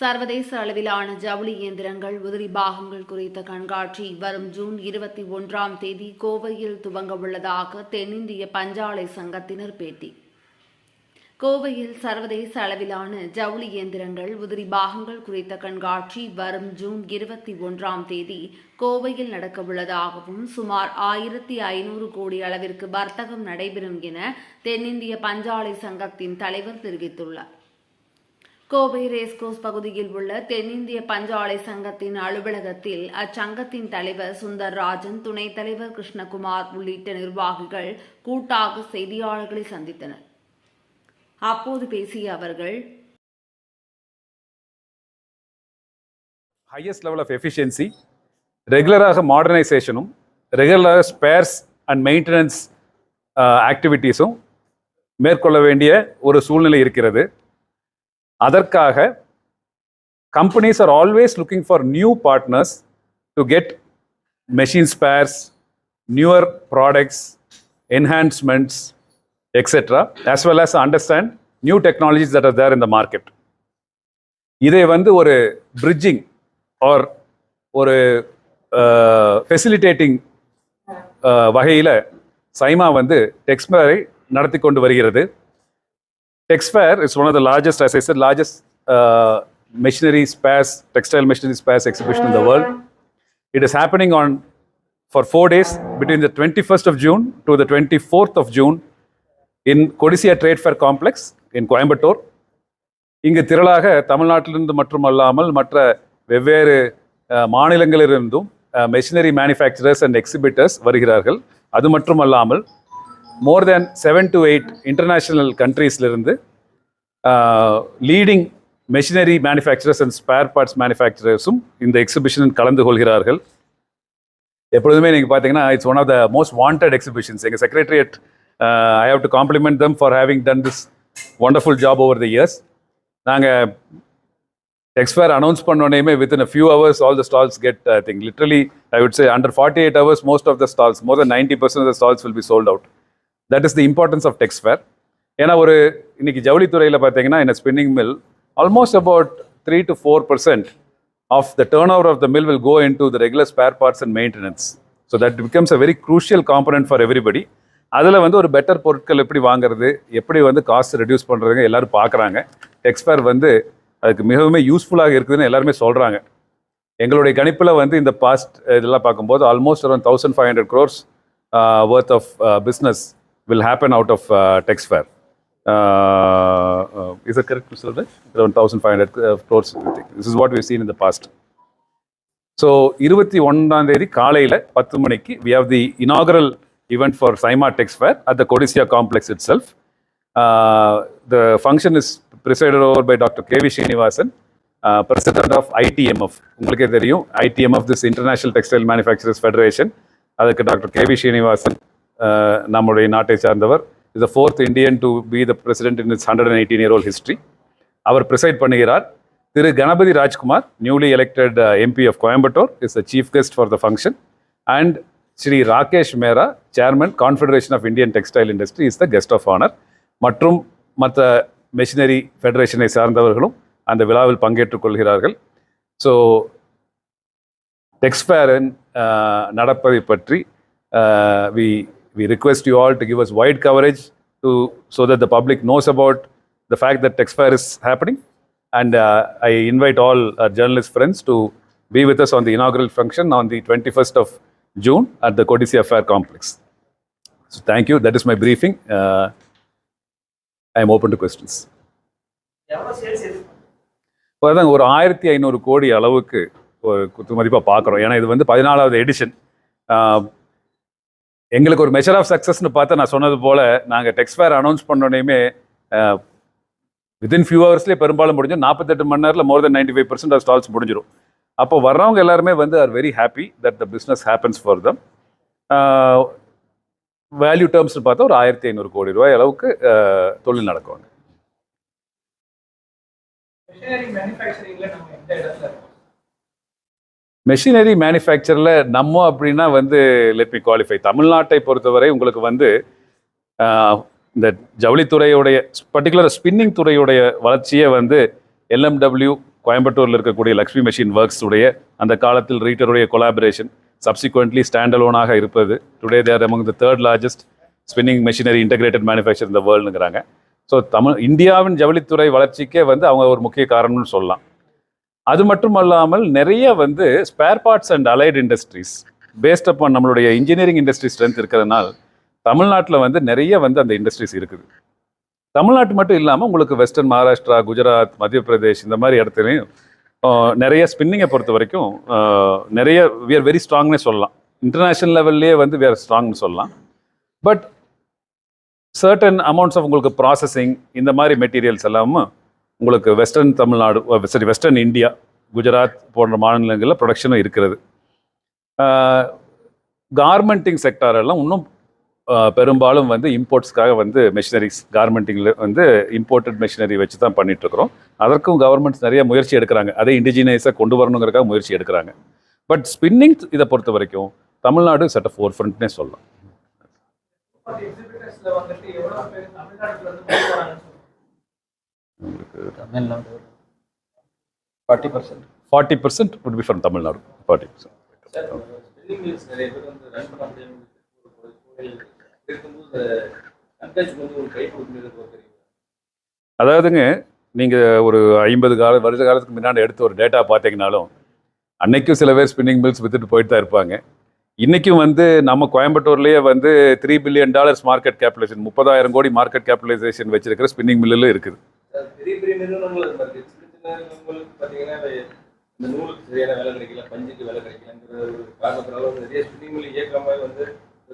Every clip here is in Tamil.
சர்வதேச அளவிலான ஜவுளி இயந்திரங்கள் உதிரி பாகங்கள் குறித்த கண்காட்சி வரும் ஜூன் இருபத்தி ஒன்றாம் தேதி கோவையில் துவங்க உள்ளதாக தென்னிந்திய பஞ்சாலை சங்கத்தினர் பேட்டி. கோவையில் சர்வதேச அளவிலான ஜவுளி இயந்திரங்கள் உதிரி பாகங்கள் குறித்த கண்காட்சி வரும் ஜூன் இருபத்தி ஒன்றாம் தேதி கோவையில் நடக்கவுள்ளதாகவும் சுமார் ஆயிரத்தி ஐநூறு கோடி அளவிற்கு வர்த்தகம் நடைபெறும் என தென்னிந்திய பஞ்சாலை சங்கத்தின் தலைவர் தெரிவித்துள்ளார். கோவை ரேஸ்கோஸ் பகுதியில் உள்ள தென்னிந்திய பஞ்சாலை சங்கத்தின் அலுவலகத்தில் அச்சங்கத்தின் தலைவர் சுந்தர் ராஜன் துணைத் தலைவர் கிருஷ்ணகுமார் உள்ளிட்ட நிர்வாகிகள் கூட்டாக செய்தியாளர்களை சந்தித்தனர். அப்போது பேசிய அவர்கள் ஹையஸ்ட் லெவல் ஆஃப் எஃபிஷியன்சி ரெகுலராக மாடர்னைசேஷனும் ரெகுலராக ஸ்பேர்ஸ் அண்ட் மெயின்டெனன்ஸ் ஆக்டிவிட்டீஸும் மேற்கொள்ள வேண்டிய ஒரு சூழ்நிலை இருக்கிறது. அதற்காக companies are always looking for new partners to get machine spares newer products enhancements etcetera as well as understand new technologies that are there இந்த மார்க்கெட் இதை வந்து ஒரு பிரிட்ஜிங் ஆர் ஒரு ஃபெசிலிட்டேட்டிங் வகையில் சைமா வந்து டெக்ஸ்பேரை நடத்தி கொண்டு வருகிறது. Texfair is one of the largest as I said largest uh, machinery spares textile machinery spares exhibition in the world it is happening on for four days between the 21st of June to the 24th of June in Codissia trade fair complex in Coimbatore இங்கு திரளாக தமிழ்நாட்டிலிருந்து மட்டுமல்லாமல் மற்ற வெவ்வேறு அஹ், மாநிலங்களிலிருந்தும் மெஷினரி மேனுஃபேக்சரர்ஸ் அண்ட் எக்ஸிபிட்டர்ஸ் வருகிறார்கள் அது மட்டுமல்லாமல் more than seven to eight international கண்ட்ரீஸ்லேருந்து leading machinery manufacturers and spare parts மேனுஃபேக்சரர்ஸும் இந்த எக்ஸிபிஷனில் கலந்து கொள்கிறார்கள். எப்பொழுதுமே நீங்கள் பார்த்தீங்கன்னா it's one of the most wanted exhibitions எங்கள் secretariat I have to compliment them for having done this wonderful job over the years நாங்கள் எக்ஸ்பயர் அனௌன்ஸ் பண்ணோடனே within few hours all the stalls get I think literally I would say under forty eight hours most of the stalls more than ninety percent of the stalls will be sold out that is the importance of Texfair ஏன்னா ஒரு இன்னைக்கு ஜவுளித்துறையில் பார்த்தீங்கன்னா இந்த spinning mill almost about three to four percent of the turnover of the mill will go into the regular spare parts and maintenance so that becomes a very crucial component for everybody அதில் வந்து ஒரு பெட்டர் பொருட்கள் எப்படி வாங்குறது எப்படி வந்து காஸ்ட் ரெடியூஸ் பண்ணுறதுங்க எல்லாரும் பார்க்குறாங்க. டெக்ஸ்பேர் வந்து அதுக்கு மிகவும் யூஸ்ஃபுல்லாக இருக்குதுன்னு எல்லாருமே சொல்கிறாங்க எங்களுடைய கணிப்பில் வந்து இந்த பாஸ்ட் இதெல்லாம் பார்க்கும்போது almost around thousand five hundred crores worth of business will happen out of Texfair is it correct to say that? Around 1,500 uh, crores. I think. This is what we've seen in the past. So இருபத்தி ஒன்றாம் தேதி காலையில் பத்து மணிக்கு we have the inaugural event for SIMA Texfair at the Codissia complex itself the function is presided over by doctor K V Srinivasan president of ITMF உங்களுக்கே தெரியும் ITMF this international textile manufacturers federation அதுக்கு doctor K V Srinivasan uh, நம்முடைய நாட்டை சார்ந்தவர். Is the fourth Indian to be the president in is hundred and eighteen year whole history our preside பண்ணுகிறார். Thiru Ganapathi Rajkumar newly elected MP of Coimbatore is the chief guest for the function and Shri Rakesh Mehra chairman confederation of Indian textile industry is the guest of honour மற்றும் மற்ற மெஷினரி ஃபெடரேஷனை சார்ந்தவர்களும் அந்த விழாவில் பங்கேற்றுக் கொள்கிறார்கள். ஸோ டெக்ஸ்பேரன் நடப்பதை பற்றி we we request you all to give us wide coverage to so that the public knows about the fact that Texfair is happening. and uh, I invite all our journalist friends to be with us on the inaugural function on the 21st of June at the Codicia Fair Complex. So thank you. That is my briefing. Uh, I am open to questions. இப்போ அதான் ஒரு ஆயிரத்தி ஐநூறு கோடி அளவுக்கு ஒரு குத்து மதிப்பாக பார்க்குறோம் ஏன்னா இது வந்து பதினாலாவது எடிஷன் எங்களுக்கு ஒரு மெஷர் ஆஃப் சக்ஸஸ்னு பார்த்தா நான் சொன்னது போல் நாங்கள் டெக்ஸ்ஃபேர் அனௌன்ஸ் பண்ணோடனேயுமே வித்தின் ஃபியூ ஹவர்ஸ்லேயே பெரும்பாலும் முடிஞ்சோம் நாற்பத்தெட்டு மணி நேரத்தில் more than ninety five percent of stalls முடிஞ்சிடும் அப்போ வர்றவங்க எல்லாருமே வந்து are very happy that the business happens for them value டேர்ம்ஸ்னு பார்த்தா ஒரு ஆயிரத்தி ஐநூறு கோடி ரூபாய் அளவுக்கு தொழில் நடக்குவாங்க மிஷினரி மெஷினரி மேனுஃபேக்சரில் நம்ம அப்படின்னா வந்து லெட் மீ குவாலிஃபை தமிழ்நாட்டை பொறுத்தவரை உங்களுக்கு வந்து இந்த ஜவுளித்துறையுடைய பர்டிகுலர் ஸ்பின்னிங் துறையுடைய வளர்ச்சியே வந்து எல்எம்டபிள்யூ கோயம்புத்தூரில் இருக்கக்கூடிய லக்ஷ்மி மெஷின் ஒர்க்ஸ் உடைய அந்த காலத்தில் ரீட்டருடைய கொலாபரேஷன் சப்சிக்வெண்ட்லி ஸ்டாண்ட் அலோனாக இருப்பது. Today there among the third largest spinning machinery integrated manufacture இந்த வேர்ல்டுங்கிறாங்க ஸோ தமிழ் இந்தியாவின் ஜவுளித்துறை வளர்ச்சிக்கே வந்து அவங்க ஒரு முக்கிய காரணம்னு சொல்லலாம். அது மட்டும் அல்லாமல் நிறைய வந்து spare parts and allied industries based upon நம்மளுடைய இன்ஜினியரிங் இண்டஸ்ட்ரி ஸ்ட்ரென்த் இருக்கிறதுனால தமிழ்நாட்டில் வந்து நிறைய வந்து அந்த இண்டஸ்ட்ரீஸ் இருக்குது. தமிழ்நாட்டு மட்டும் இல்லாமல் உங்களுக்கு வெஸ்டர்ன் மகாராஷ்டிரா குஜராத் மத்திய பிரதேஷ் இந்த மாதிரி இடத்துலையும் நிறைய ஸ்பின்னிங்கை பொறுத்த வரைக்கும் நிறைய வி ஆர் வெரி ஸ்ட்ராங்னே சொல்லலாம். இன்டர்நேஷ்னல் லெவல்லே வந்து வி ஆர் ஸ்ட்ராங்னு சொல்லலாம். பட் சர்டன் அமௌண்ட்ஸ் ஆஃப் உங்களுக்கு ப்ராசஸிங் இந்த மாதிரி மெட்டீரியல்ஸ் எல்லாமும் உங்களுக்கு வெஸ்டர்ன் தமிழ்நாடு சரி வெஸ்டர்ன் இந்தியா குஜராத் போன்ற மாநிலங்களில் ப்ரொடக்ஷனும் இருக்கிறது. Uh, கார்மெண்டிங் செக்டார் எல்லாம் இன்னும் uh, பெரும்பாலும் வந்து இம்போர்ட்ஸ்க்காக வந்து மெஷினரிஸ் கார்மெண்டிங்கில் வந்து இம்போர்ட்டட் மெஷினரி வச்சு தான் பண்ணிகிட்ருக்குறோம் அதற்கும் கவர்மெண்ட்ஸ் நிறைய முயற்சி எடுக்கிறாங்க. அதை இண்டிஜினியஸாக கொண்டு வரணுங்கிறக்காக முயற்சி எடுக்கிறாங்க. பட் ஸ்பின்னிங் இதை பொறுத்த வரைக்கும் தமிழ்நாடு செட் ஃபோர் ஃப்ரண்ட்னே சொல்லலாம். Tamil Nadu. Forty percent forty percent would be from Tamil Nadu forty percent அதாவதுங்க நீங்கள் ஒரு ஐம்பது கால வருஷ காலத்துக்கு முன்னாடி எடுத்து ஒரு டேட்டா பார்த்தீங்கனாலும் அன்னைக்கும் சில பேர் ஸ்பின்னிங் மில்ஸ் வித்துட்டு போயிட்டு தான் இருப்பாங்க. இன்றைக்கும் வந்து நம்ம கோயம்புத்தூர்லேயே வந்து three billion dollars market capitalisation முப்பதாயிரம் கோடி மார்க்கெட் கேபிடலைசேஷன் வச்சிருக்கிற ஸ்பின்னிங் மில்லும் இருக்குது. பெரிய பெரிய நிறுவனங்கள் அது மாதிரி. சின்ன சின்ன நிறுவனங்களுக்கு பார்த்தீங்கன்னா இந்த நூலுக்கு சரியான வேலை கிடைக்கல பஞ்சுக்கு வேலை கிடைக்கலங்கிற ஒரு காரணத்தினால வந்து நிறைய ஸ்பின்னிங் மில் இயக்காம வந்து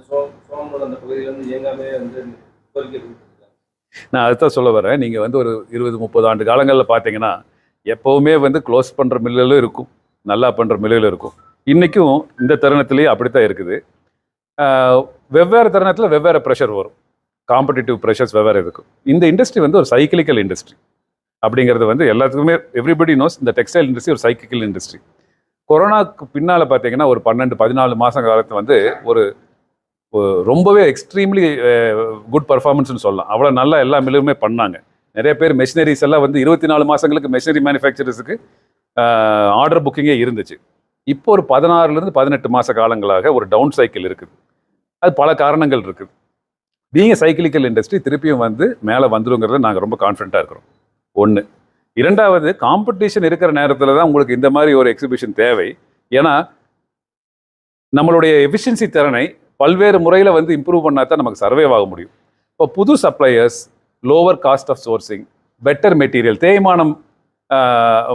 சோ சோமனூர் அந்த பகுதியிலேருந்து இயங்காமே வந்து கோரிக்கை நான் அதுதான் சொல்ல வரேன். நீங்கள் வந்து ஒரு இருபது முப்பது ஆண்டு காலங்களில் பார்த்தீங்கன்னா எப்போவுமே வந்து க்ளோஸ் பண்ணுற மில்லுகளும் இருக்கும் நல்லா பண்ணுற மில்லுகளும் இருக்கும். இன்றைக்கும் இந்த தருணத்திலேயே அப்படித்தான் இருக்குது. வெவ்வேறு தருணத்தில் வெவ்வேறு ப்ரெஷர் வரும். காம்படிட்டிவ் ப்ரெஷர்ஸ் வெவ்வேறு இருக்கும். இந்த இண்டஸ்ட்ரி வந்து ஒரு சைக்கிளிக்கல் இண்டஸ்ட்ரி அப்படிங்கிறது வந்து எல்லாத்துக்குமே எவ்ரிபடி நோஸ் இந்த டெக்ஸ்டைல் இண்டஸ்ட்ரி ஒரு சைக்கிளிக்கல் இண்டஸ்ட்ரி கொரோனாக்கு பின்னால் பார்த்தீங்கன்னா ஒரு பன்னெண்டு பதினாலு மாதம் காலத்து வந்து ஒரு ஒரு ரொம்பவே எக்ஸ்ட்ரீம்லி குட் பர்ஃபார்மன்ஸ்னு சொல்லலாம். அவ்வளோ நல்லா எல்லா மில்லுமே பண்ணாங்க. நிறைய பேர் மெஷினரிஸ் எல்லாம் வந்து இருபத்தி நாலு மாதங்களுக்கு மெஷினரி மேனுஃபேக்சரர்ஸுக்கு ஆர்டர் புக்கிங்கே இருந்துச்சு. இப்போ ஒரு பதினாறுலேருந்து பதினெட்டு மாத காலங்களாக ஒரு டவுன் சைக்கிள் இருக்குது. அது பல காரணங்கள் இருக்குது. பீங்க சைக்கிளிக்கல் இண்டஸ்ட்ரி திருப்பியும் வந்து மேலே வந்துருங்கிறத நாங்கள் ரொம்ப கான்ஃபிடண்ட்டாக இருக்கிறோம். ஒன்று இரண்டாவது காம்படிஷன் இருக்கிற நேரத்தில் தான் உங்களுக்கு இந்த மாதிரி ஒரு எக்ஸிபிஷன் தேவை. ஏன்னா நம்மளுடைய எஃபிஷியன்சி திறனை பல்வேறு முறையில் வந்து இம்ப்ரூவ் பண்ணால் தான் நமக்கு சர்வைவ் ஆக முடியும். இப்போ புது suppliers lower cost of sourcing better material தேய்மானம்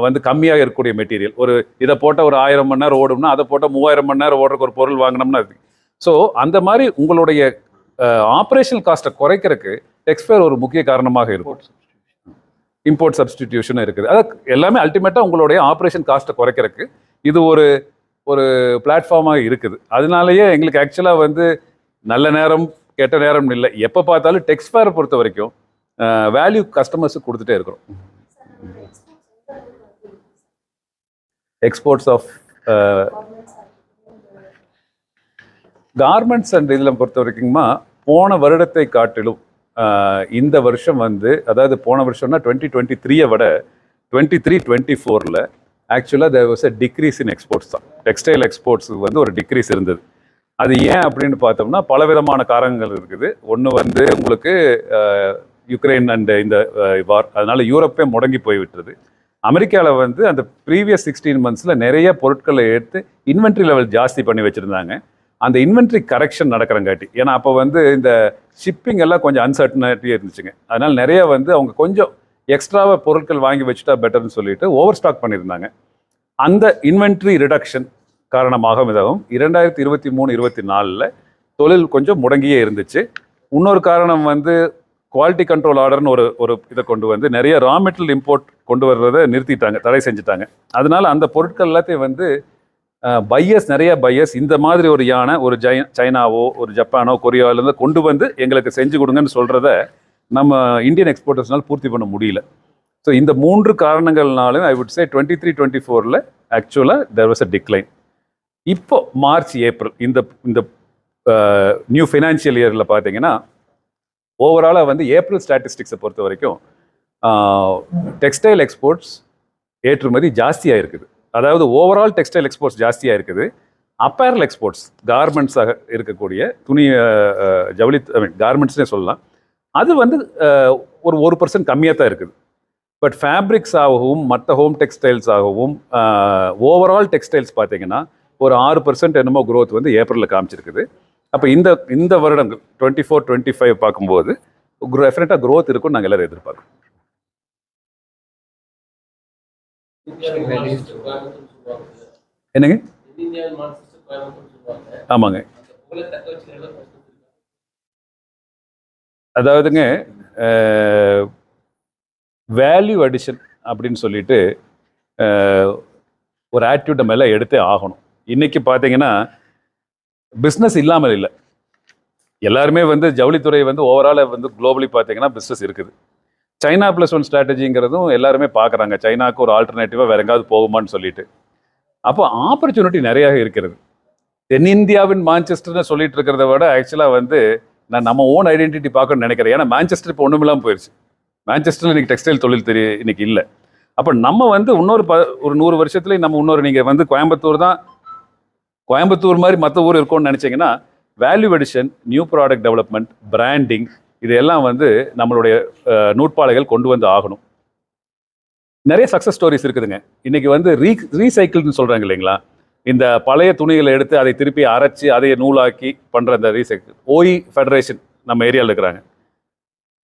வந்து கம்மியாக இருக்கக்கூடிய மெட்டீரியல் ஒரு இதை போட்டால் ஒரு ஆயிரம் மணி நேரம் ஓடும்னா அதை போட்டால் மூவாயிரம் மணி நேரம் ஓடுறக்கு ஒரு பொருள் வாங்கினோம்னா ஸோ அந்த மாதிரி உங்களுடைய ஆப்ரேஷனல் காஸ்ட்டை குறைக்கிறதுக்கு டெக்ஸ்பேர் ஒரு முக்கிய காரணமாக இருக்கும். இம்போர்ட் சப்ஸ்டிடியூஷன் இருக்குது. அது எல்லாமே அல்டிமேட்டாக உங்களுடைய ஆப்ரேஷன் காஸ்ட்டை குறைக்கிறதுக்கு இது ஒரு ஒரு பிளாட்ஃபார்மாக இருக்குது. அதனாலயே எங்களுக்கு ஆக்சுவலாக வந்து நல்ல நேரம் கெட்ட நேரம் இல்லை. எப்போ பார்த்தாலும் டெக்ஸ்பேரை பொறுத்த வரைக்கும் வேல்யூ கஸ்டமர்ஸுக்கு கொடுத்துட்டே இருக்கிறோம். எக்ஸ்போர்ட்ஸ் ஆஃப் கார்மெண்ட்ஸ் அண்ட் இதில் பொறுத்த வரைக்குமா போன வருடத்தை காட்டிலும் இந்த வருஷம் வந்து அதாவது போன வருஷம்னா டுவெண்ட்டி டுவெண்ட்டி த்ரீயை விட டுவெண்ட்டி த்ரீ டுவெண்ட்டி ஃபோரில் ஆக்சுவலாக there was a decrease in exports தான். டெக்ஸ்டைல் எக்ஸ்போர்ட்ஸ் வந்து ஒரு டிக்ரீஸ் இருந்தது. அது ஏன் அப்படின்னு பார்த்தோம்னா பலவிதமான காரணங்கள் இருக்குது. ஒன்று வந்து உங்களுக்கு யுக்ரைன் அண்ட் இந்த வார் அதனால் யூரோப்பே முடங்கி போய்விட்டது. அமெரிக்காவில் வந்து அந்த ப்ரீவியஸ் சிக்ஸ்டீன் மந்த்ஸில் நிறைய பொருட்களை எடுத்து இன்வென்ட்ரி லெவல் ஜாஸ்தி பண்ணி வச்சுருந்தாங்க. அந்த இன்வென்ட்ரி கரெக்ஷன் நடக்கிறங்காட்டி. ஏன்னா அப்போ வந்து இந்த ஷிப்பிங் எல்லாம் கொஞ்சம் அன்சர்டனிட்டி இருந்துச்சுங்க. அதனால் நிறைய வந்து அவங்க கொஞ்சம் எக்ஸ்ட்ராவாக பொருட்கள் வாங்கி வச்சுட்டா பெட்டர்னு சொல்லிட்டு ஓவர் ஸ்டாக் பண்ணியிருந்தாங்க. அந்த இன்வென்ட்ரி ரிடக்ஷன் காரணமாக இதாகும் இரண்டாயிரத்தி இருபத்தி மூணு இருபத்தி நாலில் தொழில் கொஞ்சம் முடங்கியே இருந்துச்சு. இன்னொரு காரணம் வந்து குவாலிட்டி கண்ட்ரோல் ஆர்டர்னு ஒரு ஒரு இதை கொண்டு வந்து நிறைய ரா மெட்டீரியல் இம்போர்ட் கொண்டு வர்றதை நிறுத்திட்டாங்க தடை செஞ்சுட்டாங்க. அதனால் அந்த பொருட்கள் எல்லாத்தையும் வந்து பையஸ் நிறைய பையஸ் இந்த மாதிரி ஒரு யானை ஒரு ஜை சைனாவோ ஒரு ஜப்பானோ கொரியாவிலேருந்து கொண்டு வந்து எங்களுக்கு செஞ்சு கொடுங்கன்னு சொல்கிறத நம்ம இந்தியன் எக்ஸ்போர்ட்டர்ஸ்னால் பூர்த்தி பண்ண முடியல. ஸோ இந்த மூன்று காரணங்கள்னாலும் I would say twenty three twenty ஃபோரில் ஆக்சுவலாக தெர் வாஸ் அ டிக்ளைன் இப்போ மார்ச் ஏப்ரல் இந்த இந்த நியூ ஃபினான்ஷியல் இயரில் பார்த்தீங்கன்னா ஓவராலாக வந்து ஏப்ரல் ஸ்டாட்டிஸ்டிக்ஸை பொறுத்த வரைக்கும் டெக்ஸ்டைல் எக்ஸ்போர்ட்ஸ் ஏற்றுமதி ஜாஸ்தியாக இருக்குது. அதாவது ஓவரால் டெக்ஸ்டைல் எக்ஸ்போர்ட்ஸ் ஜாஸ்தியாக இருக்குது. அப்பேரல் எக்ஸ்போர்ட்ஸ் கார்மெண்ட்ஸாக இருக்கக்கூடிய துணி ஜவுளி ஐ மீன் கார்மெண்ட்ஸ்னே சொல்லலாம். அது வந்து ஒரு ஒரு பர்சன்ட் கம்மியாக தான் இருக்குது. பட் ஃபேப்ரிக்ஸ் ஆகவும் மற்ற ஹோம் டெக்ஸ்டைல்ஸ் ஆகவும் ஓவரால் டெக்ஸ்டைல்ஸ் பார்த்தீங்கன்னா ஒரு ஆறு பர்சன்ட் என்னமோ க்ரோத் வந்து ஏப்ரலில் காமிச்சிருக்குது. அப்போ இந்த இந்த வருடங்கள் டுவெண்ட்டி ஃபோர் டுவெண்ட்டி ஃபைவ் பார்க்கும்போது டெஃபினட்டாக க்ரோத் இருக்கும்னு நாங்கள் எல்லோரும் எதிர்பார்க்குறோம். என்னங்க? ஆமாங்க. அதாவதுங்க வேல்யூ அடிஷன் அப்படின்னு சொல்லிட்டு ஒரு ஆட்டிடியூட் நம்ம எல்லாம் எடுத்தே ஆகணும். இன்னைக்கு பார்த்தீங்கன்னா பிஸ்னஸ் இல்லாமல் இல்லை. எல்லாருமே வந்து ஜவுளித்துறை வந்து ஓவராலாக வந்து குளோபலி பார்த்தீங்கன்னா பிஸ்னஸ் இருக்குது. சைனா ப்ளஸ் ஒன் ஸ்ட்ராட்டஜிங்கிறதும் எல்லாருமே பார்க்குறாங்க. சைனாவுக்கு ஒரு ஆல்டர்னேட்டிவாக வேற எங்காவது போகுமான்னு சொல்லிட்டு. அப்போ ஆப்பர்ச்சுனிட்டி நிறையா இருக்கிறது. தென்னிந்தியாவின் மான்செஸ்டர்னு சொல்லிட்டு இருக்கிறத விட ஆக்சுவலாக வந்து நான் நம்ம ஓன் ஐடென்டிட்டி பார்க்கணும்னு நினைக்கிறேன். ஏன்னா மான்செஸ்டர் இப்போ ஒன்றுமில்லாமல் போயிடுச்சு மான்செஸ்டரில் இன்றைக்கி டெக்ஸ்டைல் தொழில் தெரிய இன்னைக்கு இல்லை. அப்போ நம்ம வந்து இன்னொரு ப ஒரு நூறு வருஷத்துலேயும் நம்ம இன்னொரு நீங்கள் வந்து கோயம்புத்தூர் தான் கோயம்புத்தூர் மாதிரி மற்ற ஊர் இருக்கும்னு நினச்சிங்கன்னா value addition new product development branding இதெல்லாம் வந்து நம்மளுடைய நூற்பாலைகள் கொண்டு வந்து ஆகணும். நிறைய சக்ஸஸ் ஸ்டோரிஸ் இருக்குதுங்க. இன்றைக்கி வந்து ரீ ரீசைக்கிள்னு சொல்கிறாங்க இல்லைங்களா? இந்த பழைய துணிகளை எடுத்து அதை திருப்பி அரைச்சி அதை நூலாக்கி பண்ணுற அந்த ரீசைக்கிள் ஓஇ ஃபெடரேஷன் நம்ம ஏரியாவில் இருக்கிறாங்க.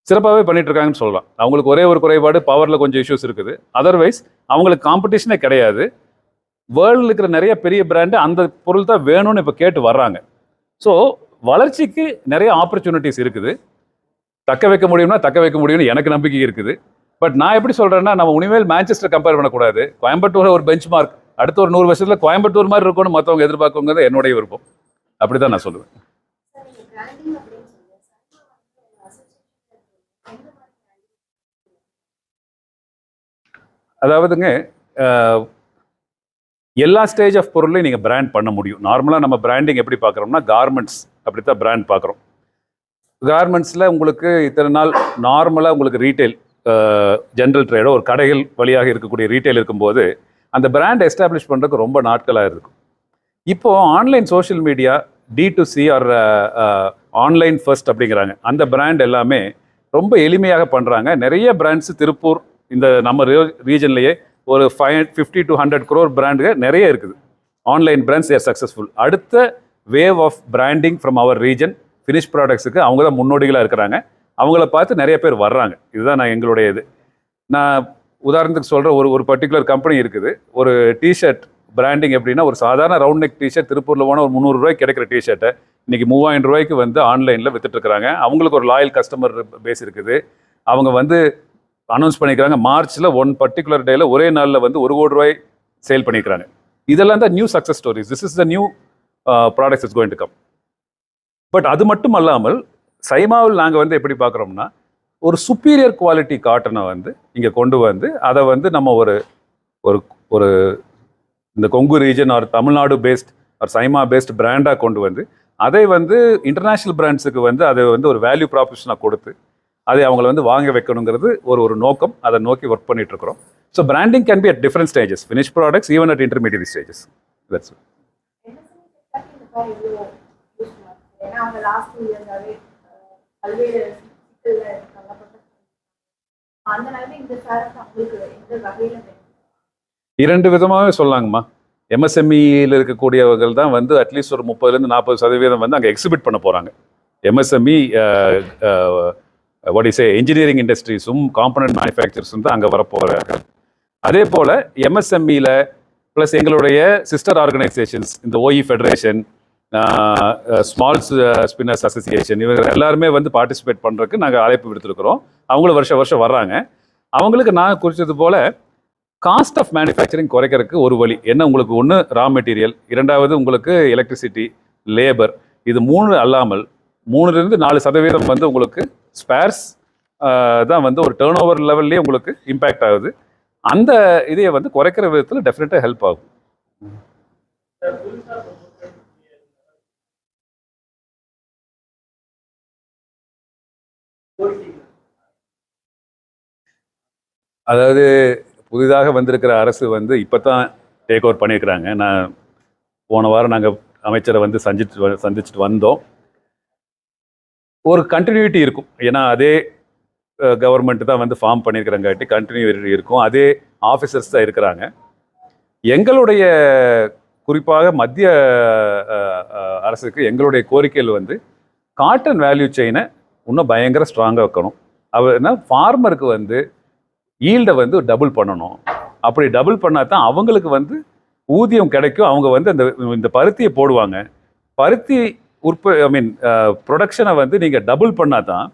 சிறப்பாகவே பண்ணிகிட்ருக்காங்கன்னு சொல்லலாம். அவங்களுக்கு ஒரே ஒரு குறைபாடு பவரில் கொஞ்சம் இஷ்யூஸ் இருக்குது. அதர்வைஸ் அவங்களுக்கு காம்படிஷனே கிடையாது. வேர்ல்டில் இருக்கிற நிறைய பெரிய பிராண்டு அந்த பொருள் தான் வேணும்னு இப்போ கேட்டு வர்றாங்க. ஸோ வளர்ச்சிக்கு நிறைய ஆப்பர்ச்சுனிட்டிஸ் இருக்குது. தக்க வைக்க முடியும்னா தக்க வைக்க முடியும்னு எனக்கு நம்பிக்கை இருக்குது. பட் நான் எப்படி சொல்கிறேன்னா நம்ம உனிமேல் மேன்செஸ்டர் கம்பேர் பண்ணக்கூடாது. கோயம்புத்தூர் ஒரு பெஞ்ச் மார்க் அடுத்த ஒரு நூறு வருஷத்தில் கோயம்புத்தூர் மாதிரி இருக்கும்னு மற்றவங்க எதிர்பார்க்குங்கிறது என்னுடைய விருப்பம். அப்படி தான் நான் சொல்லுவேன். அதாவதுங்க எல்லா ஸ்டேஜ் ஆஃப் பொருளையும் நீங்கள் பிராண்ட் பண்ண முடியும். நார்மலாக நம்ம பிராண்டிங் எப்படி பார்க்குறோம்னா கார்மெண்ட்ஸ் அப்படி தான் பிராண்ட் பார்க்குறோம். கார்மெண்ட்ஸில் உங்களுக்கு இத்தனை நாள் நார்மலாக உங்களுக்கு ரீட்டைல் ஜென்ரல் ட்ரேடோ ஒரு கடைகள் வழியாக இருக்கக்கூடிய ரீட்டைல் இருக்கும்போது அந்த பிராண்ட் எஸ்டாப்ளிஷ் பண்ணுறதுக்கு ரொம்ப நாட்களாக இருக்கும். இப்போது online social media D to C or online first அப்படிங்கிறாங்க. அந்த பிராண்ட் எல்லாமே ரொம்ப எளிமையாக பண்ணுறாங்க நிறைய பிராண்ட்ஸ் திருப்பூர் இந்த நம்ம ரீஜன்லேயே ஒரு five fifty to hundred crore பிராண்டுகள் நிறைய இருக்குது. ஆன்லைன் பிராண்ட்ஸ் ஏர் சக்ஸஸ்ஃபுல் அடுத்த wave of branding from our region finish ப்ராடக்ட்ஸுக்கு அவங்க தான் முன்னோடிகளாக இருக்கிறாங்க. அவங்கள பார்த்து நிறைய பேர் வர்றாங்க. இதுதான் நான் எங்களுடைய இது. நான் உதாரணத்துக்கு சொல்கிற ஒரு ஒரு பர்டிகுலர் கம்பெனி இருக்குது. ஒரு டிஷர்ட் பிராண்டிங் எப்படின்னா ஒரு சாதாரண ரவுண்ட் நெக் டிஷர்ட் திருப்பூரில் போனால் ஒரு முந்நூறுரூவாய்க்கு கிடைக்கிற டிஷர்ட்டை இன்னைக்கு மூவாயிரம் ரூபாய்க்கு வந்து ஆன்லைனில் வித்துட்ருக்குறாங்க அவங்களுக்கு ஒரு லாயல் கஸ்டமர் பேஸ் இருக்குது. அவங்க வந்து அனௌன்ஸ் பண்ணிக்கிறாங்க மார்ச்சில் ஒன் பர்டிகுலர் டேயில் ஒரே நாளில் வந்து ஒரு கோடி ரூபாய் சேல் பண்ணிக்கிறாங்க. இதெல்லாம் தான் new success stories this is the new products is going to come but அது மட்டும் அல்லாமல் சைமாவில் நாங்கள் வந்து எப்படி பார்க்குறோம்னா ஒரு சுப்பீரியர் குவாலிட்டி காட்டனை வந்து இங்கே கொண்டு வந்து அதை வந்து நம்ம ஒரு ஒரு ஒரு இந்த Kongu region or Tamil Nadu based or SIMA based பிராண்டாக கொண்டு வந்து அதை வந்து இன்டர்நேஷ்னல் பிராண்ட்ஸுக்கு வந்து அதை வந்து ஒரு வேல்யூ ப்ராபோஷனாக கொடுத்து அதை அவங்கள வந்து வாங்க வைக்கணுங்கிறது ஒரு ஒரு நோக்கம். அதை நோக்கி ஒர்க் பண்ணிட்டு இருக்கிறோம் so branding can be at different stages finish products even at intermediate stages that's ஏன்னா அவங்க லாஸ்ட் டூ இயர்ஸாகவே பல்வேறு சிக்கல்ல தள்ளப்பட்ட அந்த நிலைமை இந்த சாருக்கு அவங்களுக்கு எந்த வகையில இரண்டு விதமாகவே சொல்லாங்கம்மா. எம்எஸ்எம்இயில் இருக்கக்கூடியவர்கள் தான் வந்து அட்லீஸ்ட் ஒரு முப்பதுலேருந்து நாற்பது சதவீதம் வந்து அங்கே எக்ஸிபிட் பண்ண போகிறாங்க E, எம்எஸ்எம்இ ஒடிசே இன்ஜினியரிங் இண்டஸ்ட்ரீஸும் காம்பனன்ட் மேனுஃபேக்சர்ஸும் தான் அங்கே வரப்போகிறாங்க அதே போல் எம்எஸ்எம்இயில் ப்ளஸ் எங்களுடைய சிஸ்டர் ஆர்கனைசேஷன்ஸ் இந்த OE federation small spinners association இவங்க எல்லாருமே வந்து பார்ட்டிசிபேட் பண்ணுறதுக்கு நாங்கள் அழைப்பு விடுத்திருக்கிறோம். அவங்களும் வருஷம் வருஷம் வர்றாங்க. அவங்களுக்கு நான் குறித்தது போல் காஸ்ட் ஆஃப் மேனுஃபேக்சரிங் குறைக்கிறதுக்கு ஒரு வழி. என்ன உங்களுக்கு ஒன்று ரா மெட்டீரியல் இரண்டாவது உங்களுக்கு எலக்ட்ரிசிட்டி லேபர் இது மூணு அல்லாமல் மூணுலேருந்து நாலு சதவீதம் வந்து உங்களுக்கு ஸ்பேர்ஸ் தான் வந்து ஒரு டேர்ன் ஓவர் லெவல்லே உங்களுக்கு இம்பேக்ட் ஆகுது. அந்த இதையை வந்து குறைக்கிற விதத்தில் டெஃபினட்டாக ஹெல்ப் ஆகும். அதாவது புதிதாக வந்திருக்கிற அரசு வந்து இப்போ தான் டேக் ஓவர் பண்ணியிருக்கிறாங்க. நான் போன வாரம் நாங்கள் அமைச்சரை வந்து சந்திச்சு வ- சந்திச்சுட்டு வந்தோம். ஒரு கண்டினியூட்டி இருக்கும். ஏன்னா அதே கவர்மெண்ட் தான் வந்து ஃபார்ம் பண்ணியிருக்கிறங்காட்டி கண்டினியூட்டி இருக்கும். அதே ஆஃபீஸர்ஸ் தான் இருக்கிறாங்க. எங்களுடைய குறிப்பாக மத்திய அரசுக்கு எங்களுடைய கோரிக்கைகள் வந்து காட்டன் வேல்யூ செயினை இன்னும் பயங்கர ஸ்ட்ராங்காக வைக்கணும். அவனா ஃபார்மருக்கு வந்து ஈல்டை வந்து டபுள் பண்ணணும். அப்படி டபுள் பண்ணால் தான் அவங்களுக்கு வந்து ஊதியம் கிடைக்கும். அவங்க வந்து அந்த இந்த பருத்தியை போடுவாங்க. பருத்தி உற்ப ஐ மீன் ப்ரொடக்ஷனை வந்து நீங்கள் டபுள் பண்ணால் தான்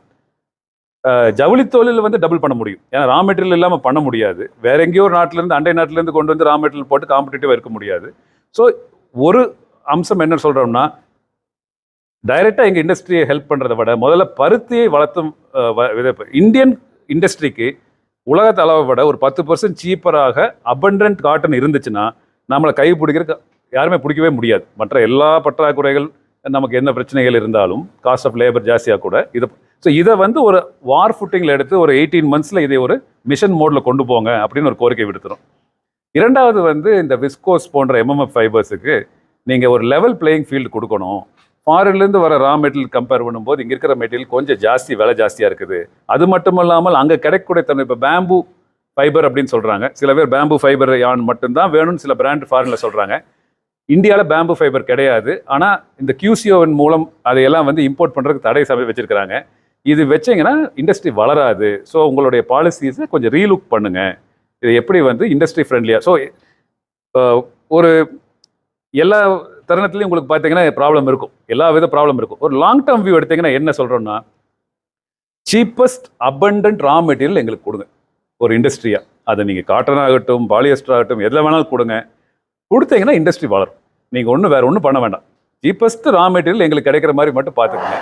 அஹ், ஜவுளி தொழில் வந்து டபுள் பண்ண முடியும். ஏன்னா ரா மெட்டீரியல் இல்லாமல் பண்ண முடியாது. வேற எங்கேயோ ஒரு நாட்டிலேருந்து அண்டை நாட்டிலேருந்து கொண்டு வந்து ரா மெட்டீரியல் போட்டு காம்படிட்டிவாக இருக்க முடியாது. ஸோ ஒரு அம்சம் என்ன சொல்கிறோம்னா டைரெக்டாக எங்கள் இண்டஸ்ட்ரியை ஹெல்ப் பண்ணுறதை விட முதல்ல பருத்தியை வளர்த்தும் வ- இந்தியன் இண்டஸ்ட்ரிக்கு உலகத்து அளவை விட ஒரு பத்து பர்சன்ட் சீப்பராக அபண்டன்ட் காட்டன் இருந்துச்சுன்னா நம்மளை கை பிடிக்கிறதுக்கு யாருமே பிடிக்கவே முடியாது. மற்ற எல்லா பற்றாக்குறைகள் நமக்கு என்ன பிரச்சனைகள் இருந்தாலும் காஸ்ட் ஆஃப் லேபர் ஜாஸ்தியாக கூட இதை ஸோ இதை வந்து ஒரு வார் ஃபுட்டிங்கில் எடுத்து ஒரு எயிட்டீன் மந்த்ஸில் இதை ஒரு மிஷன் மோடில் கொண்டு போங்க அப்படின்னு ஒரு கோரிக்கை விடுத்துரும் இரண்டாவது வந்து இந்த விஸ்கோஸ் போன்ற எம்எம்எஃப் ஃபைபர்ஸுக்கு நீங்கள் ஒரு லெவல் பிளேயிங் ஃபீல்டு கொடுக்கணும். ஃபாரின்லேருந்து வர ரா மெட்டீரியல் கம்பேர் பண்ணும்போது இங்கே இருக்கிற மெட்டீரியல் கொஞ்சம் ஜாஸ்தி விலை ஜாஸ்தியாக இருக்குது. அது மட்டும் இல்லாமல் அங்கே கிடைக்கக்கூடிய தன்மை இப்போ பேம்பு ஃபைபர் அப்படின்னு சொல்கிறாங்க சில பேர் பேம்பு ஃபைபர் யான் மட்டும்தான் வேணும்னு சில பிராண்ட் ஃபாரினில் சொல்கிறாங்க இந்தியாவில் பேம்பு ஃபைபர் கிடையாது. ஆனால் இந்த கியூசியோவின் மூலம் அதையெல்லாம் வந்து இம்போர்ட் பண்ணுறதுக்கு தடை சபை வச்சுருக்கிறாங்க. இது வச்சீங்கன்னா இண்டஸ்ட்ரி வளராது. ஸோ உங்களுடைய பாலிசிஸை கொஞ்சம் ரீலுக் பண்ணுங்கள் இது எப்படி வந்து இண்டஸ்ட்ரி ஃப்ரெண்ட்லியாக ஸோ ஒரு எல்லா தருணத்துலையும் உங்களுக்கு பார்த்தீங்கன்னா ப்ராப்ளம் இருக்கும். எல்லா வித ப்ராப்ளம் இருக்கும். ஒரு லாங் டேர்ம் வியூ எடுத்தீங்கன்னா என்ன சொல்கிறோன்னா சீப்பஸ்ட் அபண்டன்ட் ரா மெட்டீரியல் எங்களுக்கு கொடுங்க. ஒரு இண்டஸ்ட்ரியாக அதை நீங்கள் காட்டன் ஆகட்டும் பாலியஸ்டர் ஆகட்டும் எதில் வேணாலும் கொடுங்க. கொடுத்தீங்கன்னா இண்டஸ்ட்ரி வளரும். நீங்கள் ஒன்றும் வேறு ஒன்றும் பண்ண வேண்டாம். சீப்பஸ்ட் ரா மெட்டீரியல் எங்களுக்கு கிடைக்கிற மாதிரி மட்டும் பார்த்துக்கோங்க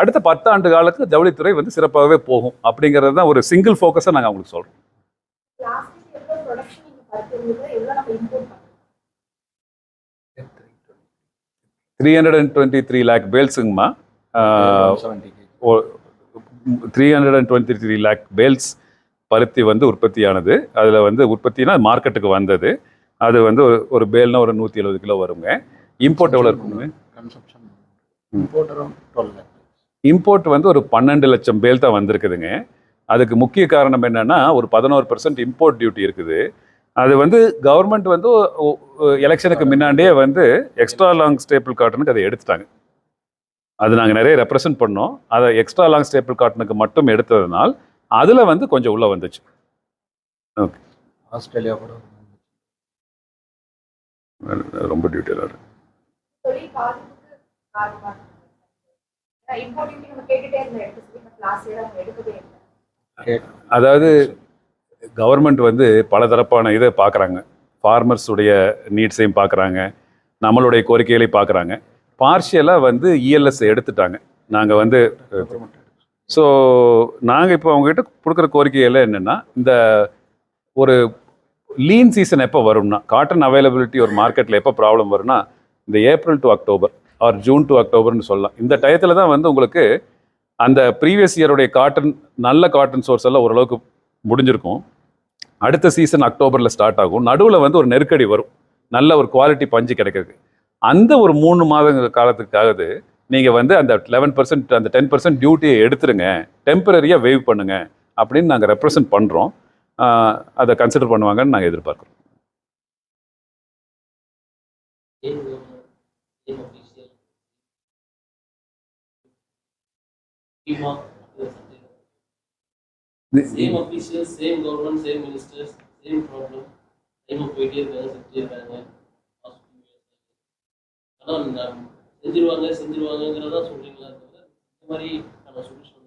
அடுத்த பத்தாண்டு காலத்துக்கு ஜவுளித்துறை வந்து சிறப்பாகவே போகும். அப்படிங்கிறது தான் ஒரு சிங்கிள் ஃபோக்கஸாக நாங்கள் அவங்களுக்கு சொல்கிறோம் லாஸ்ட் இயர் எவ்வளோ ப்ரொடக்ஷன் நீங்கள் பருத்தி இருந்தது எவ்வளோ நம்ம இம்போர்ட் பண்ணோம் three hundred and twenty three lakh பேல்ஸுங்கம்மா three hundred and twenty three lakh bales பருத்தி வந்து உற்பத்தியானது. அதில் வந்து உற்பத்தினா மார்க்கெட்டுக்கு வந்தது. அது வந்து ஒரு ஒரு பேல்னா ஒரு நூற்றி எழுபது கிலோ வருங்க. இம்போர்ட் எவ்வளோ இருக்குங்க? இம்போர்ட் வந்து ஒரு பன்னெண்டு லட்சம் பேல் தான் வந்திருக்குதுங்க. அதுக்கு முக்கிய காரணம் என்னன்னா ஒரு பதினோரு பர்சன்ட் இம்போர்ட் டியூட்டி இருக்குது. அது வந்து கவர்மெண்ட் வந்து எலெக்ஷனுக்கு முன்னாடியே வந்து எக்ஸ்ட்ரா லாங் ஸ்டேபிள் காட்டனுக்கு அதை எடுத்துட்டாங்க. அது நாங்கள் நிறைய ரெப்ரசன்ட் பண்ணோம். அதை எக்ஸ்ட்ரா லாங் ஸ்டேபிள் காட்டனுக்கு மட்டும் எடுத்ததுனால் அதில் வந்து கொஞ்சம் உள்ளே வந்துச்சு. ஆஸ்திரேலியா கூட ரொம்ப டீட்டெயிலாக இல்லை. அதாவது கவர்மெண்ட் வந்து பலதரப்பான இதை பார்க்குறாங்க. ஃபார்மர்ஸுடைய நீட்ஸையும் பார்க்குறாங்க. நம்மளுடைய கோரிக்கைகளை பார்க்குறாங்க. பார்ஷியலாக வந்து இஎல்எஸ் எடுத்துட்டாங்க. நாங்கள் வந்து ஸோ நாங்கள் இப்போ அவங்ககிட்ட கொடுக்குற கோரிக்கையில் என்னென்னா இந்த ஒரு லீன் சீசன் எப்போ வரும்னா காட்டன் அவைலபிலிட்டி ஒரு மார்க்கெட்டில் எப்போ ப்ராப்ளம் வரும்னா இந்த April to October or June to அக்டோபர்னு சொல்லலாம். இந்த டயத்தில் தான் வந்து உங்களுக்கு அந்த ப்ரீவியஸ் இயருடைய காட்டன் நல்ல காட்டன் சோர்ஸ் எல்லாம் ஓரளவுக்கு முடிஞ்சிருக்கும். அடுத்த சீசன் அக்டோபரில் ஸ்டார்ட் ஆகும். நடுவில் வந்து ஒரு நெருக்கடி வரும். நல்ல ஒரு குவாலிட்டி பஞ்சு கிடைக்கிறது அந்த ஒரு மூணு மாத காலத்துக்காவது நீங்கள் வந்து அந்த லெவன் பர்சன்ட் அந்த டென் பர்சன்ட் டியூட்டியை எடுத்துருங்க. டெம்பரரியாக வேவ் பண்ணுங்க. அப்படின்னு நாங்கள் ரெப்ரசன்ட் பண்ணுறோம் அதை கன்சிடர் பண்ணுவாங்கன்னு நாங்கள் எதிர்பார்க்குறோம். Same Same officials, same government, same ministers, same problem. Same of media, செஞ்சிருக்காங்க ஆனால் நான் செஞ்சிருவாங்க செஞ்சிருவாங்கங்கிறதா சொல்றீங்களா? இந்த மாதிரி சொல்யூஷன்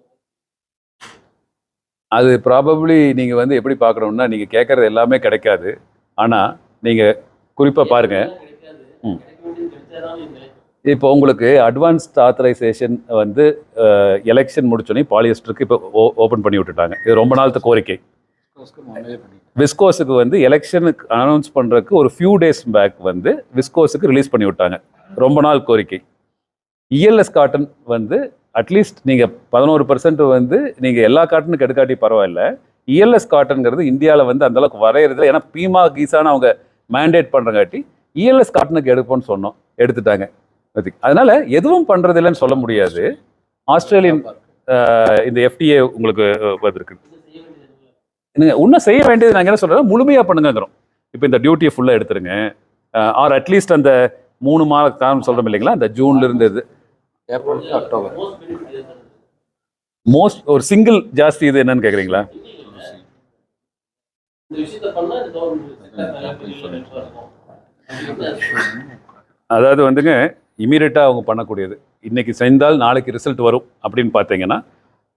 அது ப்ராபப்ளி நீங்கள் வந்து எப்படி பார்க்கணும்னா நீங்கள் கேட்குறது எல்லாமே கிடைக்காது. ஆனால் நீங்கள் குறிப்பாக பாருங்கள் ம். இப்போ உங்களுக்கு அட்வான்ஸ்ட் ஆத்தரைசேஷன் வந்து எலெக்ஷன் முடிச்சோடனே பாலியஸ்டருக்கு இப்போ ஓப்பன் பண்ணி விட்டுட்டாங்க. இது ரொம்ப நாளத்து கோரிக்கை. விஸ்கோஸுக்கு வந்து எலெக்ஷனுக்கு அனௌன்ஸ் பண்ணுறதுக்கு ஒரு ஃபியூ டேஸ் பேக் வந்து விஸ்கோஸுக்கு ரிலீஸ் பண்ணி விட்டாங்க. ரொம்ப நாள் கோரிக்கை. இஎல்எஸ் காட்டன் வந்து அட்லீஸ்ட் நீங்கள் பதினோரு பர்சன்ட் வந்து நீங்கள் எல்லா காட்டனுக்கு எடுக்காட்டி பரவாயில்ல. இஎல்எஸ் காட்டனுங்கிறது இந்தியாவில் வந்து அந்தளவுக்கு அளவுக்கு ஏன்னா பீமா கீசான்னு அவங்க மேண்டேட் பண்ணுறங்காட்டி இஎல்எஸ் காட்டனுக்கு எடுப்போம்னு சொன்னோம். எடுத்துட்டாங்க. அதனால எதுவும் பண்றது இல்லைன்னு சொல்ல முடியாது. ஆஸ்திரேலியன் இந்த எஃப்டிஏ உங்களுக்கு. நீங்க இன்னும் செய்ய வேண்டியது நாங்கள் என்ன சொல்றோம் முழுமையா பண்ணுங்கிறோம் இப்போ இந்த டியூட்டியை ஃபுல்லாக எடுத்துருங்க. ஆர் அட்லீஸ்ட் அந்த மூணு மாத காலம் சொல்றோம் இல்லைங்களா அந்த ஜூன்ல இருந்து இது. April October. மோஸ்ட் ஒரு சிங்கிள் ஜாஸ்தி இது என்னன்னு கேட்குறீங்களா அதாவது வந்துங்க இமீடியட்டாக அவங்க பண்ணக்கூடியது. இன்றைக்கி செஞ்சால் நாளைக்கு ரிசல்ட் வரும் அப்படின்னு பார்த்தீங்கன்னா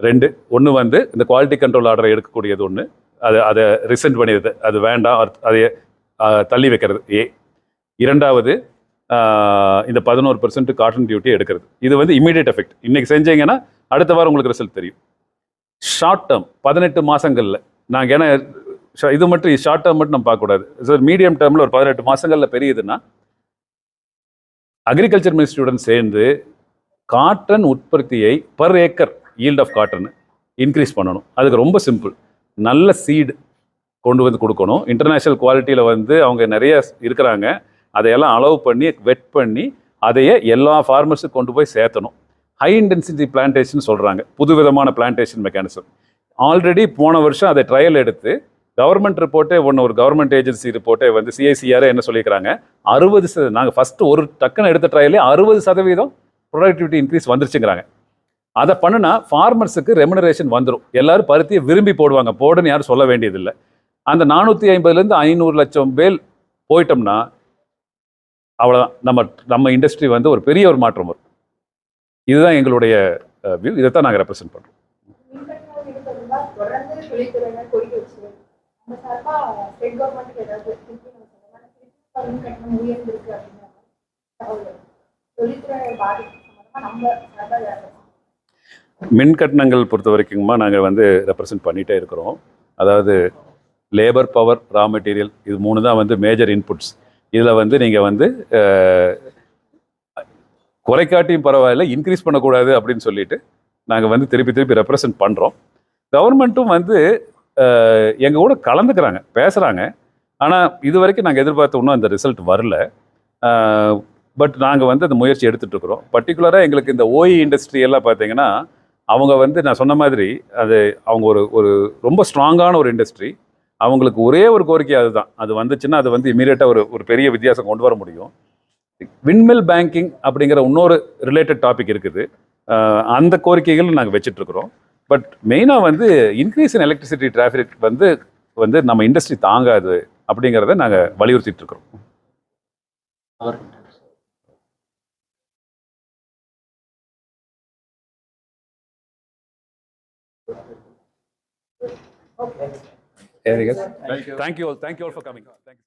ரெண்டு ஒன்று வந்து இந்த குவாலிட்டி கண்ட்ரோல் ஆர்டரை எடுக்கக்கூடியது ஒன்று அது அதை ரிசென்ட் பண்ணிடுது. அது வேண்டாம். அதை தள்ளி வைக்கிறது. ஏ. இரண்டாவது இந்த பதினோரு பர்சன்ட் காட்டன் டியூட்டி எடுக்கிறது. இது வந்து இமீடியட் எஃபெக்ட் இன்றைக்கி செஞ்சீங்கன்னா அடுத்த வாரம் உங்களுக்கு ரிசல்ட் தெரியும். ஷார்ட் டேர்ம் பதினெட்டு மாதங்களில் நாங்கள் ஏன்னா இது மட்டும் ஷார்ட் டேர்ம் மட்டும் நம்ம பார்க்கக்கூடாது. சார் மீடியம் டேர்மில் ஒரு பதினெட்டு மாதங்களில் பெரியதுன்னா அக்ரிகல்ச்சர் மினிஸ்ட்ரியுடன் சேர்ந்து காட்டன் உற்பத்தியை per acre yield of cotton increase பண்ணணும். அதுக்கு ரொம்ப சிம்பிள் நல்ல சீடு கொண்டு வந்து கொடுக்கணும். இன்டர்நேஷ்னல் குவாலிட்டியில் வந்து அவங்க நிறைய இருக்கிறாங்க. அதையெல்லாம் அலோவ் பண்ணி வெட் பண்ணி அதையே எல்லா ஃபார்மர்ஸும் கொண்டு போய் சேர்த்தணும். ஹை இன்டென்சிட்டி பிளான்டேஷன் சொல்கிறாங்க புது விதமான பிளான்டேஷன் மெக்கானிசம் ஆல்ரெடி போன வருஷம் அதை ட்ரையல் எடுத்து கவர்மெண்ட் ரிப்போர்ட்டே ஒன்று ஒரு கவர்மெண்ட் ஏஜென்சி ரிப்போர்ட்டே வந்து சிஐசிஆரே என்ன சொல்லியிருக்கிறாங்க அறுபது சத நாங்கள் ஃபஸ்ட்டு ஒரு டக்குன்னு எடுத்த ட்ரையலே அறுபது சதவீதம் ப்ரொடக்டிவிட்டி இன்க்ரீஸ் வந்துருச்சுங்கிறாங்க. அதை பண்ணுனா ஃபார்மர்ஸுக்கு ரெமுனரேஷன் வந்துடும் எல்லாரும் பருத்தியை விரும்பி போடுவாங்க. போடுன்னு யாரும் சொல்ல வேண்டியதில்லை. அந்த நானூற்றி ஐம்பதுலேருந்து ஐநூறு லட்சம் பேல் போயிட்டோம்னா அவ்வளோதான் நம்ம நம்ம இண்டஸ்ட்ரி வந்து ஒரு பெரிய ஒரு மாற்றம் வரும். இதுதான் எங்களுடைய வியூ இதை தான் நாங்கள் ரெப்ரசென்ட் பண்ணுறோம் மின் கட்டணங்கள் பொறுத்த வரைக்குமா நாங்கள் வந்து ரெப்ரசன்ட் பண்ணிகிட்டே இருக்கிறோம். அதாவது லேபர் பவர் ரா மெட்டீரியல் இது மூணு தான் வந்து மேஜர் இன்புட்ஸ் இதில் வந்து நீங்கள் வந்து குறைக்காட்டியும் பரவாயில்ல இன்க்ரீஸ் பண்ணக்கூடாது அப்படின்னு சொல்லிட்டு நாங்கள் வந்து திருப்பி திருப்பி ரெப்ரசன்ட் பண்ணுறோம் கவர்மெண்ட்டும் வந்து எங்கள் கூட கலந்துக்கிறாங்க பேசுகிறாங்க ஆனால் இது வரைக்கும் நாங்கள் எதிர்பார்த்த ஒன்றும் அந்த ரிசல்ட் வரல. பட் நாங்கள் வந்து அந்த முயற்சி எடுத்துகிட்ருக்குறோம் இருக்கிறோம். பர்டிகுலராக எங்களுக்கு இந்த ஓஇ இண்டஸ்ட்ரி எல்லாம் பார்த்தீங்கன்னா அவங்க வந்து நான் சொன்ன மாதிரி அது அவங்க ஒரு ஒரு ரொம்ப ஸ்ட்ராங்கான ஒரு இண்டஸ்ட்ரி அவங்களுக்கு ஒரே ஒரு கோரிக்கை அதுதான். அது வந்துச்சுன்னா அது வந்து இமீடியட்டாக ஒரு ஒரு பெரிய வித்தியாசம் கொண்டு வர முடியும். விண்மில் பேங்கிங் அப்படிங்கிற இன்னொரு ரிலேட்டட் டாபிக் இருக்குது. அந்த கோரிக்கைகள் நாங்கள் வச்சுட்ருக்குறோம் பட் மெயினாக வந்து இன்க்ரீஸ் இன் எலக்ட்ரிசிட்டி டிராஃபிக் வந்து வந்து நம்ம இண்டஸ்ட்ரி தாங்காது அப்படிங்கிறத நாங்கள் வலியுறுத்திட்டு இருக்கிறோம் அவர் Thank you all. Thank you all for coming. Thank you.